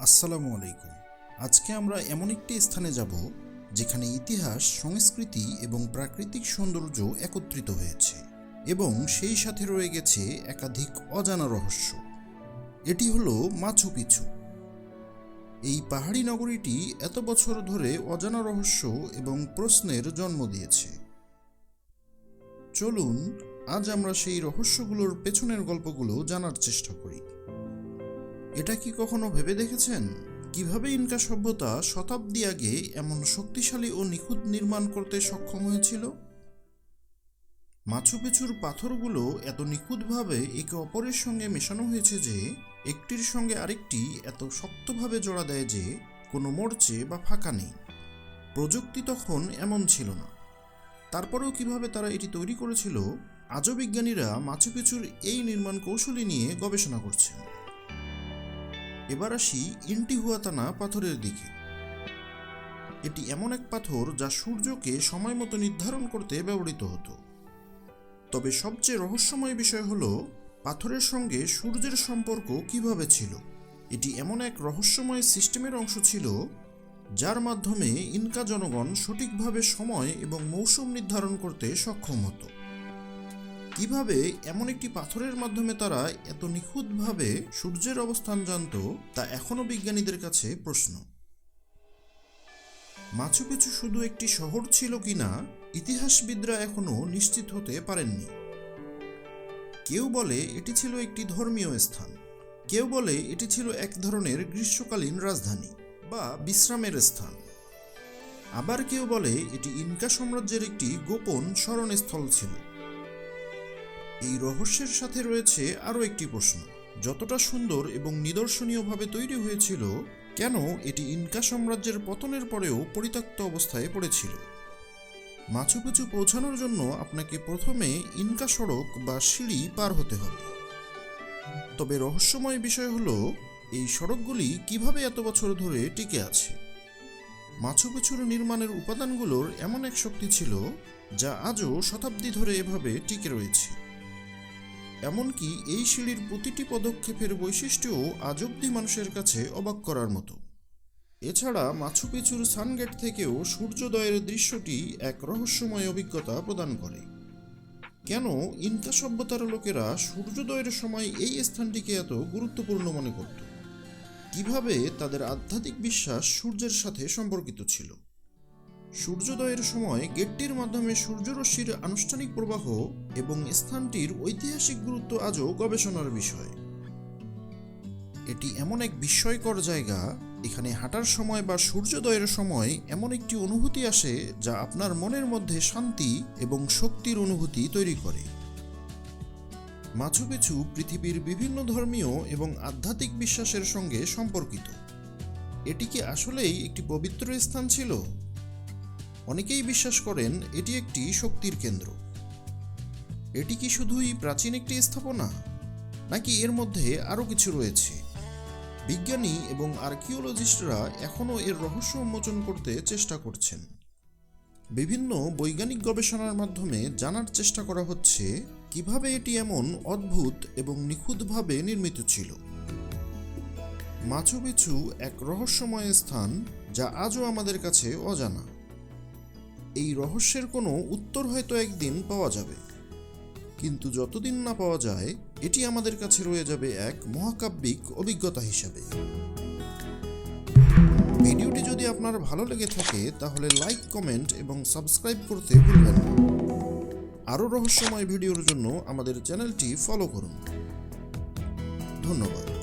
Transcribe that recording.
আসসালামু আলাইকুম। আজকে আমরা এমন একটি স্থানে যাব যেখানে ইতিহাস, সংস্কৃতি এবং প্রাকৃতিক সৌন্দর্য একত্রিত হয়েছে এবং সেই সাথে রয়ে গেছে একাধিক অজানা রহস্য। এটি হলো মাছু পিছু এই পাহাড়ি নগরীটি এত বছর ধরে অজানা রহস্য এবং প্রশ্নের জন্ম দিয়েছে। চলুন, আজ আমরা সেই রহস্যগুলোর পেছনের গল্পগুলো জানার চেষ্টা করি। এটা কি কখনো ভেবে দেখেছেন? কীভাবে ইনকা সভ্যতা শতাব্দী আগে এমন শক্তিশালী ও নিখুঁত নির্মাণ করতে সক্ষম হয়েছিল? মাছু পিছুর পাথরগুলো এত নিখুঁতভাবে একে অপরের সঙ্গে মেশানো হয়েছে যে, একটির সঙ্গে আরেকটি এত শক্তভাবে জোড়া দেয় যে, কোনো মরচে বা ফাঁকা নেই। প্রযুক্তি তখন এমন ছিল না। তারপরেও কীভাবে তারা এটি তৈরি করেছিল, আজও বিজ্ঞানীরা মাছু পিছুর এই নির্মাণ কৌশলী নিয়ে গবেষণা করছেন। এবার আসি ইন্টিহুয়াতানা পাথরের দিকে। এটি এমন এক পাথর যা সূর্যকে সময় মতো নির্ধারণ করতে ব্যবহৃত হতো। তবে সবচেয়ে রহস্যময় বিষয় হল, পাথরের সঙ্গে সূর্যের সম্পর্ক কীভাবে ছিল? এটি এমন এক রহস্যময় সিস্টেমের অংশ ছিল, যার মাধ্যমে ইনকা জনগণ সঠিকভাবে সময় এবং মৌসুম নির্ধারণ করতে সক্ষম হতো। কীভাবে এমন একটি পাথরের মাধ্যমে তারা এত নিখুঁতভাবে সূর্যের অবস্থান জানত, তা এখনও বিজ্ঞানীদের কাছে প্রশ্ন। মাছু পিছু শুধু একটি শহর ছিল কিনা ইতিহাসবিদরা এখনও নিশ্চিত হতে পারেননি। কেউ বলে এটি ছিল একটি ধর্মীয় স্থান, কেউ বলে এটি ছিল এক ধরনের গ্রীষ্মকালীন রাজধানী বা বিশ্রামের স্থান। আবার কেউ বলে এটি ইনকা সাম্রাজ্যের একটি গোপন স্মরণস্থল ছিল। এই রহস্যের সাথে রয়েছে আরও একটি প্রশ্ন। যতটা সুন্দর এবং নিদর্শনীয়ভাবে তৈরি হয়েছিল, কেন এটি ইনকা সাম্রাজ্যের পতনের পরেও পরিত্যক্ত অবস্থায় পড়েছিল? মাছু পিছু পৌঁছানোর জন্য আপনাকে প্রথমে ইনকা সড়ক বা সিঁড়ি পার হতে হবে। তবে রহস্যময় বিষয় হলো, এই সড়কগুলি কীভাবে এত বছর ধরে টিকে আছে? মাছু পিছুর নির্মাণের উপাদানগুলোর এমন এক শক্তি ছিল, যা আজও শতাব্দী ধরে এভাবে টিকে রয়েছে। এমনকি এই সিঁড়ির প্রতিটি পদক্ষেপের বৈশিষ্ট্যও আজ অব্দি মানুষের কাছে অবাক করার মতো। এছাড়া মাছু পিছুর সানগেট থেকেও সূর্যোদয়ের দৃশ্যটি এক রহস্যময় অভিজ্ঞতা প্রদান করে। কেন ইনকা সভ্যতার লোকেরা সূর্যোদয়ের সময় এই স্থানটিকে এত গুরুত্বপূর্ণ মনে করত? কীভাবে তাদের আধ্যাত্মিক বিশ্বাস সূর্যের সাথে সম্পর্কিত ছিল? সূর্যোদয়ের সময় গেটটির মাধ্যমে সূর্যরশ্মির আনুষ্ঠানিক প্রবাহ এবং স্থানটির ঐতিহাসিক গুরুত্ব আজও গবেষণার বিষয়। এটি এমন এক বিস্ময়কর জায়গা, এখানে হাঁটার সময় বা সূর্যোদয়ের সময় এমন একটি অনুভূতি আসে যা আপনার মনের মধ্যে শান্তি এবং শক্তির অনুভূতি তৈরি করে। মাছু পিছু পৃথিবীর বিভিন্ন ধর্মীয় এবং আধ্যাত্মিক বিশ্বাসের সঙ্গে সম্পর্কিত। এটি কি আসলেই একটি পবিত্র স্থান ছিল? অনেকেই বিশ্বাস করেন এটি একটি শক্তির কেন্দ্র। এটি কি শুধুই প্রাচীন একটি স্থাপনা? নাকি এর মধ্যে আরও কিছু রয়েছে? বিজ্ঞানী এবং আর্কিওলজিস্টরা এখনও এর রহস্য উন্মোচন করতে চেষ্টা করছেন। বিভিন্ন বৈজ্ঞানিক গবেষণার মাধ্যমে জানার চেষ্টা করা হচ্ছে কীভাবে এটি এমন অদ্ভুত এবং নিখুঁতভাবে নির্মিত ছিল। মাছু পিছু এক রহস্যময় স্থান যা আজও আমাদের কাছে অজানা। এই রহস্যের কোনো উত্তর হয়তো একদিন পাওয়া যাবে। কিন্তু যতদিন না পাওয়া যায়, এটি আমাদের কাছে রয়ে যাবে এক মহাকাব্যিক অভিজ্ঞতা হিসাবে। ভিডিওটি যদি আপনার ভালো লেগে থাকে, তাহলে লাইক, কমেন্ট এবং সাবস্ক্রাইব করতে ভুলবেন না। আরও রহস্যময় ভিডিওর জন্য আমাদের চ্যানেলটি ফলো করুন। ধন্যবাদ।